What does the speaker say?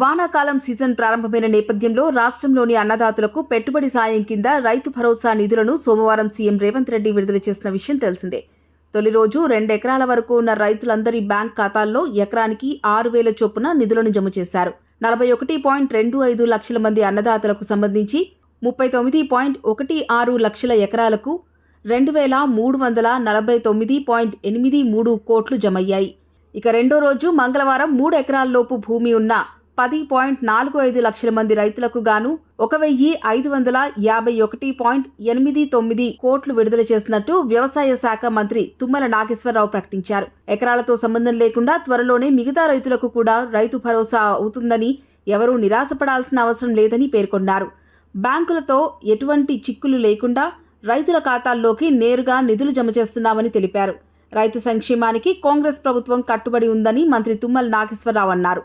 వానాకాలం సీజన్ ప్రారంభమైన నేపథ్యంలో రాష్ట్రంలోని అన్నదాతలకు పెట్టుబడి సాయం కింద రైతు భరోసా నిధులను సోమవారం సీఎం రేవంత్ రెడ్డి విడుదల చేసిన విషయం తెలిసిందే. తొలి రోజు రెండెకరాల వరకు ఉన్న రైతులందరి బ్యాంక్ ఖాతాల్లో ఎకరానికి ఆరు వేల చొప్పున నిధులను జమ చేశారు. నలభై ఒకటి పాయింట్ రెండు ఐదు లక్షల మంది అన్నదాతలకు సంబంధించి ముప్పై తొమ్మిది పాయింట్ ఒకటి ఆరు లక్షల ఎకరాలకు రెండు వేల మూడు వందల నలభై తొమ్మిది పాయింట్ ఎనిమిది మూడు కోట్లు జమయ్యాయి. ఇక రెండో రోజు మంగళవారం మూడు ఎకరాల్లోపు భూమి ఉన్న పది పాయింట్ నాలుగు ఐదు లక్షల మంది రైతులకు గాను ఒక వెయ్యి ఐదు వందల యాభై ఒకటి పాయింట్ ఎనిమిది తొమ్మిది కోట్లు విడుదల చేసినట్టు వ్యవసాయ శాఖ మంత్రి తుమ్మల నాగేశ్వరరావు ప్రకటించారు. ఎకరాలతో సంబంధం లేకుండా త్వరలోనే మిగతా రైతులకు కూడా రైతు భరోసా అవుతుందని ఎవరూ నిరాశపడాల్సిన అవసరం లేదని పేర్కొన్నారు. బ్యాంకులతో ఎటువంటి చిక్కులు లేకుండా రైతుల ఖాతాల్లోకి నేరుగా నిధులు జమ చేస్తున్నామని తెలిపారు. రైతు సంక్షేమానికి కాంగ్రెస్ ప్రభుత్వం కట్టుబడి ఉందని మంత్రి తుమ్మల నాగేశ్వరరావు అన్నారు.